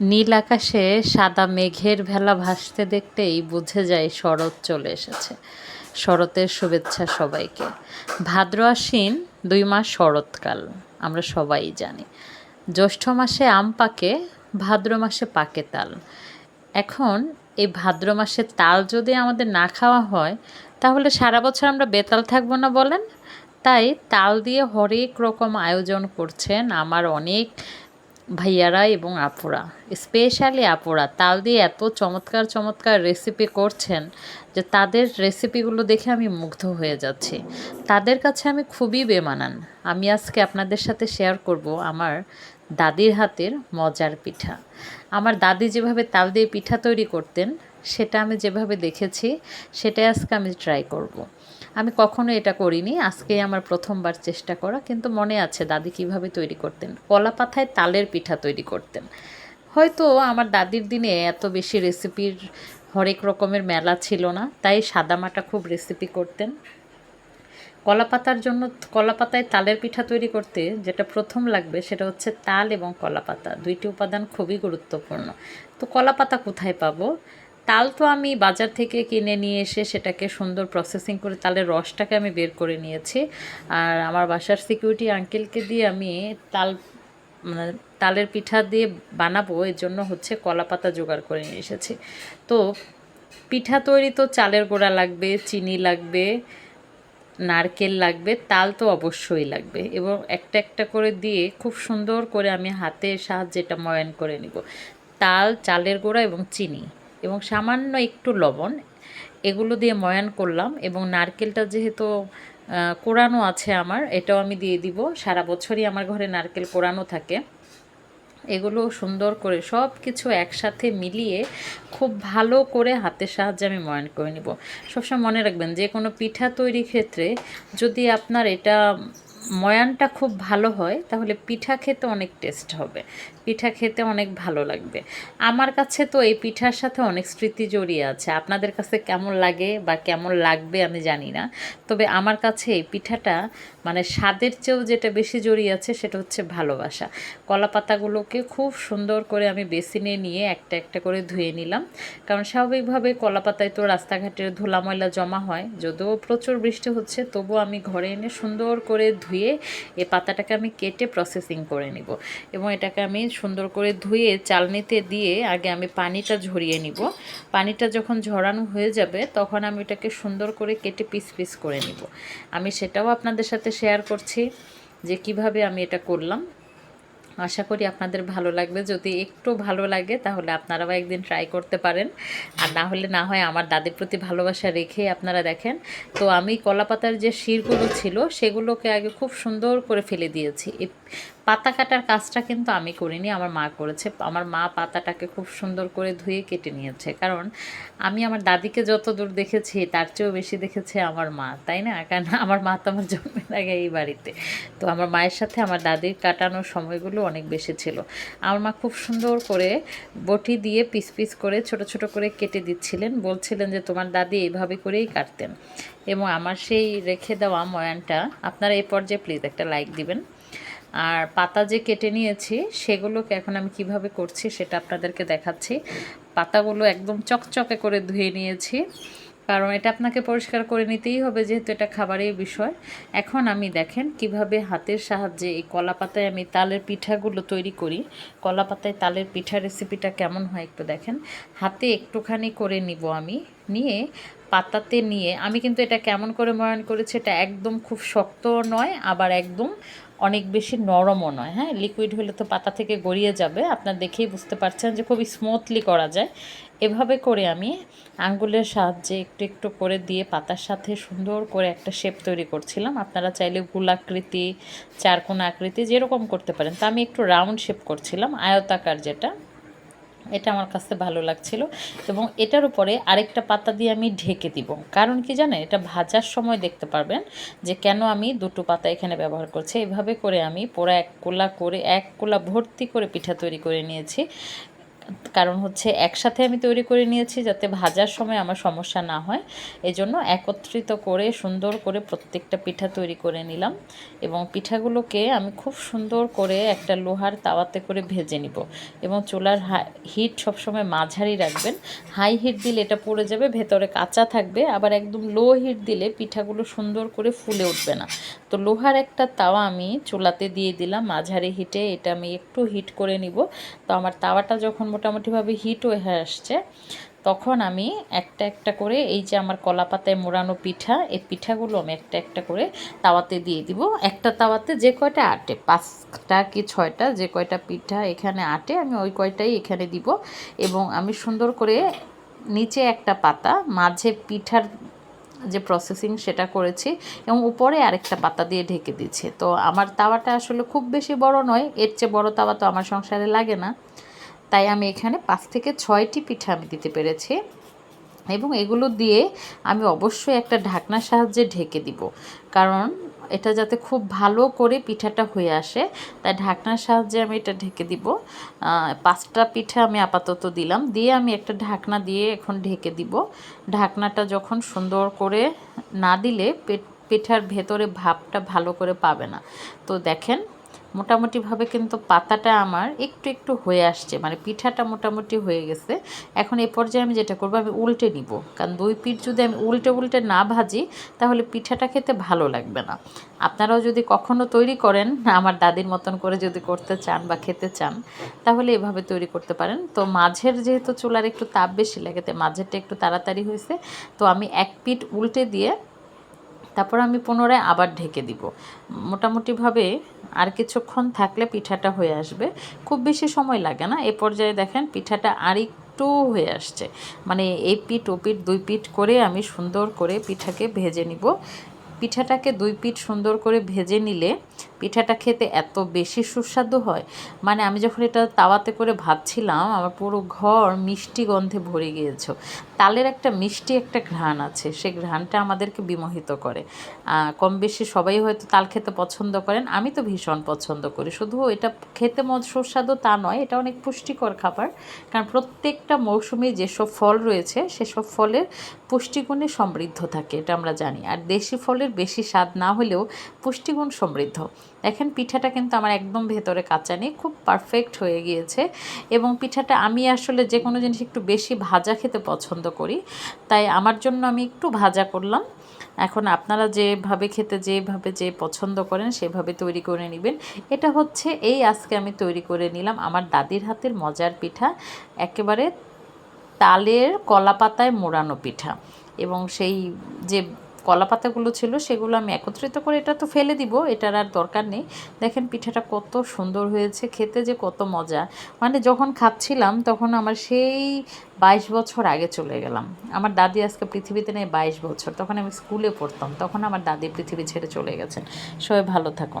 নীল আকাশে সাদা মেঘের ভেলা ভাসতে দেখতেই বুঝে যায় শরৎ চলে এসেছে। শরতের শুভেচ্ছা সবাইকে। ভাদ্র আশ্বিন দুই মাস শরৎকাল, আমরা সবাই জানি। জ্যৈষ্ঠ মাসে আম পাকে, ভাদ্র মাসে পাকে তাল। এখন এই ভাদ্র মাসে তাল যদি আমাদের না খাওয়া হয়, তাহলে সারা বছর আমরা বেতাল থাকব না বলেন? তাই তাল দিয়ে হরেক রকম আয়োজন করছেন আমার অনেক ভাইয়ারা এবং আপুরা স্পেশালি আপুরা, তাল দিয়ে এত চমৎকার চমৎকার রেসিপি করছেন যে তাদের রেসিপিগুলো দেখে আমি মুগ্ধ হয়ে যাচ্ছি। তাদের কাছে আমি খুবই বেমানান। আমি আজকে আপনাদের সাথে শেয়ার করব আমার দাদির হাতের মজার পিঠা। আমার দাদি যেভাবে তাল দিয়ে পিঠা তৈরি করতেন, সেটা আমি যেভাবে দেখেছি, সেটাই আজকে আমি ট্রাই করব। আমি কখনো এটা করিনি আজকেই আমার প্রথমবার চেষ্টা করা, কিন্তু মনে আছে দাদি কীভাবে তৈরি করতেন। কলা পাতায় তালের পিঠা তৈরি করতেন। হয়তো আমার দাদির দিনে এত বেশি রেসিপির হরেক রকমের মেলা ছিল না, তাই সাদামাটা খুব রেসিপি করতেন। কলা পাতার জন্য, কলা পাতায় তালের পিঠা তৈরি করতে যেটা প্রথম লাগবে সেটা হচ্ছে তাল এবং কলা পাতা। দুইটি উপাদান খুবই গুরুত্বপূর্ণ। তো কলা পাতা কোথায় পাবো? তাল তো আমি বাজার থেকে কিনে নিয়ে এসে সেটাকে সুন্দর প্রসেসিং করে তালের রসটাকে আমি বের করে নিয়েছি। আর আমার বাসার সিকিউরিটি আঙ্কেলকে দিয়ে আমি তাল মানে তালের পিঠা দিয়ে বানাবো, এর জন্য হচ্ছে কলা পাতা জোগাড় করে নিয়ে এসেছি। তো পিঠা তৈরি তো চালের গোড়া লাগবে, চিনি লাগবে, নারকেল লাগবে, তাল তো অবশ্যই লাগবে। এবং একটা একটা করে দিয়ে খুব সুন্দর করে আমি হাতের সাহায্যে এটা ময়ান করে নিব। তাল, চালের গোড়া এবং চিনি। এবং সামান্য একটু লবণ, এগুলো দিয়ে ময়ান করলাম এবং নারকেলটা যেহেতু কোরানো আছে আমার, এটাও আমি দিয়ে দিব। সারা বছরই আমার ঘরে নারকেল কোরানো থাকে। এগুলো সুন্দর করে সব কিছু একসাথে মিলিয়ে খুব ভালো করে হাতের সাহায্যে আমি ময়ান করে নিব। সবসময় মনে রাখবেন, যে কোনো পিঠা তৈরির ক্ষেত্রে যদি আপনার এটা ময়ানটা খুব ভালো হয়, তাহলে পিঠা খেতে অনেক টেস্ট হবে। পিঠা খেতে অনেক ভালো লাগবে। আমার কাছে তো এই পিঠার সাথে অনেক স্মৃতি জড়িয়ে আছে। আপনাদের কাছে কেমন লাগে বা কেমন লাগবে আমি জানি না। তবে আমার কাছে এই পিঠাটা মানে স্বাদের চেয়েও যেটা বেশি জড়িয়ে আছে সেটা হচ্ছে ভালোবাসা। কলা পাতাগুলোকে খুব সুন্দর করে আমি বেসিনে নিয়ে একটা একটা করে ধুয়ে নিলাম। কারণ স্বাভাবিকভাবে কলা পাতায় তো রাস্তাঘাটের ধুলা ময়লা জমা হয়। যদিও প্রচুর বৃষ্টি হচ্ছে, তবুও আমি ঘরে এনে সুন্দর করে ধুয়ে এই পাতাটাকে আমি কেটে প্রসেসিং করে নিব এবং এটাকে আমি সুন্দর করে ধুয়ে চালনিতে দিয়ে আগে আমি পানিটা ঝরিয়ে নিব। পানিটা যখন ঝরানো হয়ে যাবে তখন আমি এটাকে সুন্দর করে কেটে পিস পিস করে নিব। আমি সেটাও আপনাদের সাথে শেয়ার করছি যে কীভাবে আমি এটা করলাম। আশা করি আপনাদের ভালো লাগবে। যদি একটু ভালো লাগে, তাহলে আপনারাও একদিন ট্রাই করতে পারেন। আর না হলে না হয় আমার দাদির প্রতি ভালোবাসা রেখে আপনারা দেখেন। তো আমি কলাপাতার যে শিরগুলো ছিল, সেগুলোকে আগে খুব সুন্দর করে ফেলে দিয়েছি। পাতা কাটার কাজটা কিন্তু আমি করিনি, আমার মা করেছে। আমার মা পাতাটাকে খুব সুন্দর করে ধুয়ে কেটে নিয়েছে। কারণ আমি আমার দাদিকে যত দূর দেখেছি, তার চেয়েও বেশি দেখেছে আমার মা, তাই না? কারণ আমার মা তো আমার জন্মের আগে এই বাড়িতে। তো আমার মায়ের সাথে আমার দাদির কাটানোর সময়গুলো অনেক বেশি ছিল। আমার মা খুব সুন্দর করে বটি দিয়ে পিস পিস করে ছোট ছোট করে কেটে দিচ্ছিলেন। বলছিলেন যে, তোমার দাদি এইভাবে করেই কাটতেন। এবং আমার সেই রেখে দেওয়া ময়ানটা, আপনারা এই পর্যায়ে প্লিজ একটা লাইক দিবেন। আর পাতা যে কেটে নিয়েছি, সেগুলোকে এখন আমি কীভাবে করছি সেটা আপনাদেরকে দেখাচ্ছি। পাতাগুলো একদম চকচকে করে ধুয়ে নিয়েছি। কারণ এটা আপনাকে পরিষ্কার করে নিতেই হবে যেহেতু এটা খাবারের বিষয়। এখন আমি দেখেন কীভাবে হাতের সাহায্যে এই কলা পাতায় আমি তালের পিঠাগুলো তৈরি করি। কলা পাতায় তালের পিঠা রেসিপিটা কেমন হয় একটু দেখেন। হাতে একটুখানি করে নিব আমি। নিয়ে পাতাতে নিয়ে, আমি কিন্তু এটা কেমন করে ময়ন করেছি, এটা একদম খুব শক্ত নয়, আবার একদম অনেক বেশি নরমও নয় হ্যাঁ? লিকুইড হলে তো পাতা থেকে গড়িয়ে যাবে। আপনার দেখেই বুঝতে পারছেন যে খুবই স্মুথলি করা যায়। এভাবে করে আমি আঙ্গুলের সাহায্যে একটু একটু করে দিয়ে পাতার সাথে সুন্দর করে একটা শেপ তৈরি করছিলাম। আপনারা চাইলে গোলাকৃতি চারকোনা আকৃতি যেরকম করতে পারেন। তা আমি একটু রাউন্ড শেপ করছিলাম, আয়তাকার যেটা। এটা আমার কাছে ভালো লাগছিল। এবং এটার উপরে আরেকটা পাতা দিয়ে আমি ঢেকে দিব। কারণ কি জানেন? এটা ভাজার সময় দেখতে পারবেন যে কেন আমি দুটো পাতা এখানে ব্যবহার করছি। এভাবে করে আমি পুরো এক কোলা করে, এক কোলা ভর্তি করে পিঠা তৈরি করে নিয়েছি। কারণ হচ্ছে একসাথে আমি তৈরি করে নিয়েছি যাতে ভাজার সময় আমার সমস্যা না হয়। এজন্য একত্রিত করে, সুন্দর করে প্রত্যেকটা পিঠা তৈরি করে নিলাম এবং পিঠাগুলোকে আমি খুব সুন্দর করে একটা লোহার তাওয়াতে করে ভেজে নিব এবং চুলার হিট সবসময় মাঝারি রাখবেন। হাই হিট দিলে এটা পড়ে যাবে, ভেতরে কাঁচা থাকবে, আবার একদম লো হিট দিলে পিঠাগুলো সুন্দর করে ফুলে উঠবে না। তো লোহার একটা তাওয়া আমি চুলাতে দিয়ে দিলাম মাঝারি হিটে, এটা আমি একটু হিট করে নিব। তো আমার তাওয়াটা যখন মোটামুটিভাবে হিট হয়ে আসছে। তখন আমি একটা একটা করে এই যে আমার কলা পাতায় মোড়ানো পিঠা, এই পিঠাগুলো আমি একটা একটা করে তাওয়াতে দিয়ে দিব। একটা তাওয়াতে যে কয়টা আটে, পাঁচটা কি ছয়টা যে কয়টা পিঠা এখানে আটে, আমি ওই কয়টাই এখানে দিব। এবং আমি সুন্দর করে নিচে একটা পাতা, মাঝে পিঠার যে প্রসেসিং সেটা করেছি এবং উপরে আরেকটা পাতা দিয়ে ঢেকে দিচ্ছি তো আমার তাওয়াটা আসলে খুব বেশি বড় নয়, এর চেয়ে বড় তাওয়া তো আমার সংসারে লাগে না। তাই আমি এখানে পাঁচ থেকে ছয়টি পিঠা আমি দিতে পেরেছি এবং এগুলো দিয়ে আমি অবশ্যই একটা ঢাকনার সাহায্যে ঢেকে দিব। কারণ এটা যাতে খুব ভালো করে পিঠাটা হয়ে আসে, তাই ঢাকনার সাহায্যে আমি এটা ঢেকে দিব। পাঁচটা পিঠা আমি আপাতত দিলাম, দিয়ে আমি একটা ঢাকনা দিয়ে এখন ঢেকে দিব। ঢাকনাটা যখন সুন্দর করে না দিলে পিঠার ভেতরে ভাবটা ভালো করে পাবে না। তো দেখেন মোটামুটিভাবে কিন্তু পাতাটা আমার একটু একটু হয়ে আসছে মানে পিঠাটা মোটামুটি হয়ে গেছে। এখন এ পর্যায়ে আমি যেটা করব, আমি উল্টে নিব। কারণ দুই পিঠ যদি আমি উল্টে উল্টে না ভাজি, তাহলে পিঠাটা খেতে ভালো লাগবে না। আপনারাও যদি কখনো তৈরি করেন, আমার দাদির মতন করে যদি করতে চান বা খেতে চান, তাহলে এভাবে তৈরি করতে পারেন। তো মাঝের যেহেতু চুলার একটু তাপ বেশি লাগে, তাই মাঝেরটা একটু তাড়াতাড়ি হয়েছে। তো আমি এক পিঠ উল্টে দিয়ে তারপর আমি পুনরায় আবার ঢেকে দিব। মোটামুটিভাবে আর কিছুক্ষণ থাকলে পিঠাটা হয়ে আসবে। খুব বেশি সময় লাগে না। এ পর্যায়ে দেখেন পিঠাটা আর একটু হয়ে আসছে। মানে এই পিঠ, ও পিঠ দুই পিঠ করে আমি সুন্দর করে পিঠাকে ভেজে নিব। পিঠাটাকে দুই পিঠ সুন্দর করে ভেজে নিলে পিঠাটা খেতে এত বেশি সুস্বাদু হয়। মানে আমি যখন এটা তাওয়াতে করে ভাবছিলাম আমার পুরো ঘর মিষ্টি গন্ধে ভরে গিয়েছে। তালের একটা মিষ্টি একটা ঘ্রাণ আছে, সেই ঘ্রাণটা আমাদেরকে বিমোহিত করে। কম বেশি সবাই হয়তো তাল খেতে পছন্দ করেন, আমি তো ভীষণ পছন্দ করি। শুধু এটা খেতে মজ, সুস্বাদু তা নয়, এটা অনেক পুষ্টিকর খাবার। কারণ প্রত্যেকটা মৌসুমে যেসব ফল রয়েছে, সেসব ফলের পুষ্টিগুণে সমৃদ্ধ থাকে, এটা আমরা জানি। আর দেশি ফলের বেশি স্বাদ না হলেও পুষ্টিগুণ সমৃদ্ধ। দেখেন, পিঠাটা কিন্তু আমার একদম ভেতরে কাঁচা নেই, খুব পারফেক্ট হয়ে গিয়েছে। এবং পিঠাটা আমি আসলে যে কোনো জিনিস একটু বেশি ভাজা খেতে পছন্দ করি, তাই আমার জন্য আমি একটু ভাজা করলাম। এখন আপনারা যেভাবে খেতে, যেভাবে যে পছন্দ করেন, সেভাবে তৈরি করে নেবেন। এটা হচ্ছে এই আজকে আমি তৈরি করে নিলাম আমার দাদির হাতের মজার পিঠা, একেবারে তালের কলা পাতায় মোড়ানো পিঠা। এবং সেই যে কলা পাতাগুলো ছিল, সেগুলো আমি একত্রিত করে এটা তো ফেলে দিব, এটার আর দরকার নেই। দেখেন পিঠাটা কত সুন্দর হয়েছে, খেতে যে কত মজা। মানে যখন খাচ্ছিলাম, তখন আমার সেই বাইশ বছর আগে চলে গেলাম। আমার দাদি আজকে পৃথিবীতে নেই বাইশ বছর, তখন আমি স্কুলে পড়তাম, তখন আমার দাদি পৃথিবী ছেড়ে চলে গেছেন। সবাই ভালো থাকুন।